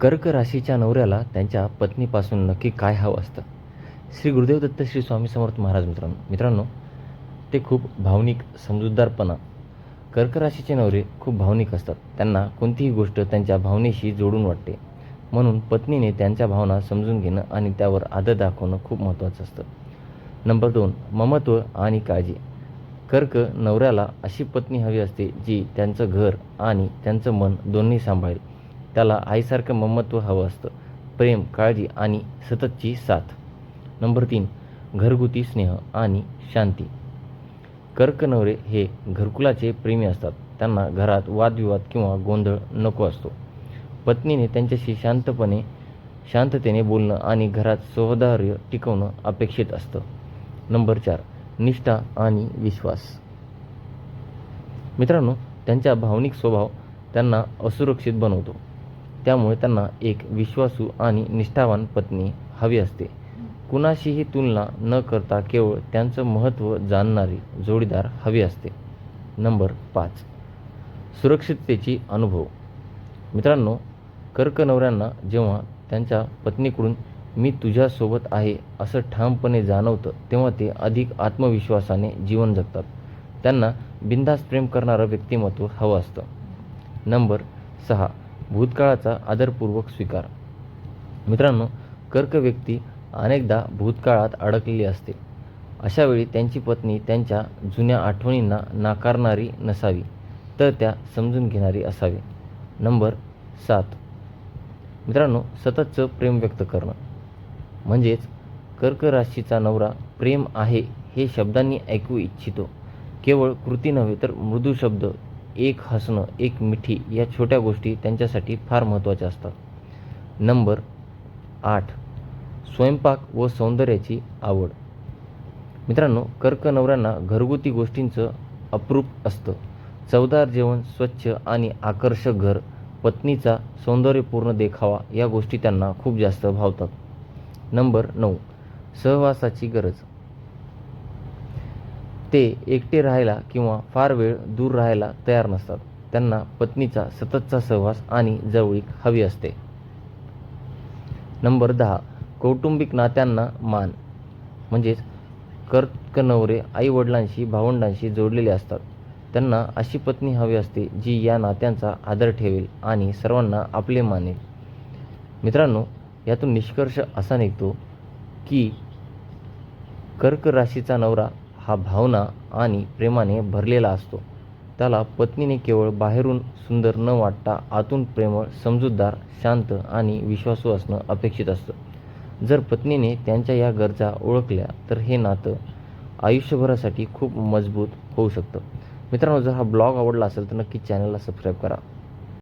कर्क राशीच्या नवऱ्याला त्यांच्या पत्नीपासून नक्की काय हवं असतं? श्री गुरुदेव दत्त श्री स्वामी समर्थ महाराज मित्रांनो मित्रांनो ते खूप भावनिक समजूतदारपणा. कर्क राशीचे नवरे खूप भावनिक असतात. त्यांना कोणतीही गोष्ट त्यांच्या भावनेशी जोडून वाटते. म्हणून पत्नीने त्यांच्या भावना समजून घेणं आणि त्यावर आदर दाखवणं खूप महत्त्वाचं असतं. नंबर दोन ममत्व आणि काळजी. कर्क नवऱ्याला अशी पत्नी हवी असते जी त्यांचं घर आणि त्यांचं मन दोन्ही सांभाळेल. त्याला आईसारखं ममत्व हवं असतं. प्रेम काळजी आणि सततची साथ. नंबर तीन घरगुती स्नेह आणि शांती. कर्कनवरे हे घरकुलाचे प्रेमी असतात. त्यांना घरात वादविवाद किंवा गोंधळ नको असतो. पत्नीने त्यांच्याशी शांतपणे शांततेने बोलणं आणि घरात सौहार्य टिकवणं अपेक्षित असतं. नंबर चार निष्ठा आणि विश्वास. मित्रांनो त्यांचा भावनिक स्वभाव त्यांना असुरक्षित बनवतो. त्यामुळे त्यांना एक विश्वासू आणि निष्ठावान पत्नी हवी असते. कुणाशीही तुलना न करता केवळ त्यांचं महत्त्व जाणणारी जोडीदार हवी असते. नंबर पाच. सुरक्षिततेची अनुभव. मित्रांनो कर्क नवऱ्यांना जेव्हा त्यांच्या पत्नीकडून मी तुझ्यासोबत आहे असं ठामपणे जाणवतं तेव्हा ते अधिक आत्मविश्वासाने जीवन जगतात. त्यांना बिनधास्त प्रेम करणारं व्यक्तिमत्व हवं असतं. नंबर सहा. भूतकाळाचा आदरपूर्वक स्वीकार. मित्रांनो कर्क व्यक्ती अनेकदा भूतकाळात अडकलेली असते. अशावेळी त्यांची पत्नी त्यांच्या जुन्या आठवणींना नाकारणारी नसावी तर त्या समजून घेणारी असावी. नंबर सात. मित्रांनो सततचं प्रेम व्यक्त करणं. म्हणजेच कर्क राशीचा नवरा प्रेम आहे हे शब्दांनी ऐकू इच्छितो. केवळ कृती नव्हे तर मृदू शब्द एक हसणं एक मिठी या छोट्या गोष्टी त्यांच्यासाठी फार महत्त्वाच्या असतात. नंबर आठ स्वयंपाक व सौंदर्याची आवड. मित्रांनो कर्क नवऱ्यांना घरगुती गोष्टींचं अप्रूप असतं. चवदार जेवण स्वच्छ आणि आकर्षक घर पत्नीचा सौंदर्यपूर्ण देखावा या गोष्टी त्यांना खूप जास्त भावतात. नंबर नऊ सहवासाची गरज. ते एकटे राहायला किंवा फार वेळ दूर राहायला तयार नसतात. त्यांना पत्नीचा सततचा सहवास आणि जवळीक हवी असते. नंबर दहा. कौटुंबिक नात्यांना मान म्हणजेच कर्क नवरे आई वडिलांशी भावंडांशी जोडलेले असतात. त्यांना अशी पत्नी हवी असते जी या नात्यांचा आदर ठेवेल आणि सर्वांना आपले मानेल मित्रांनो यातून निष्कर्ष असा निघतो की कर्क राशीचा नवरा हा भावना आणि प्रेमाने भरलेला असतो. त्याला पत्नीने केवळ बाहेरून सुंदर न वाटता आतून प्रेमळ समजूतदार शांत आणि विश्वासू असणं अपेक्षित असतं. जर पत्नीने त्यांच्या या गरजा ओळखल्या तर हे नातं आयुष्यभरासाठी खूप मजबूत होऊ शकतं. मित्रांनो जर हा ब्लॉग आवडला असेल तर नक्की चॅनलला सबस्क्राईब करा.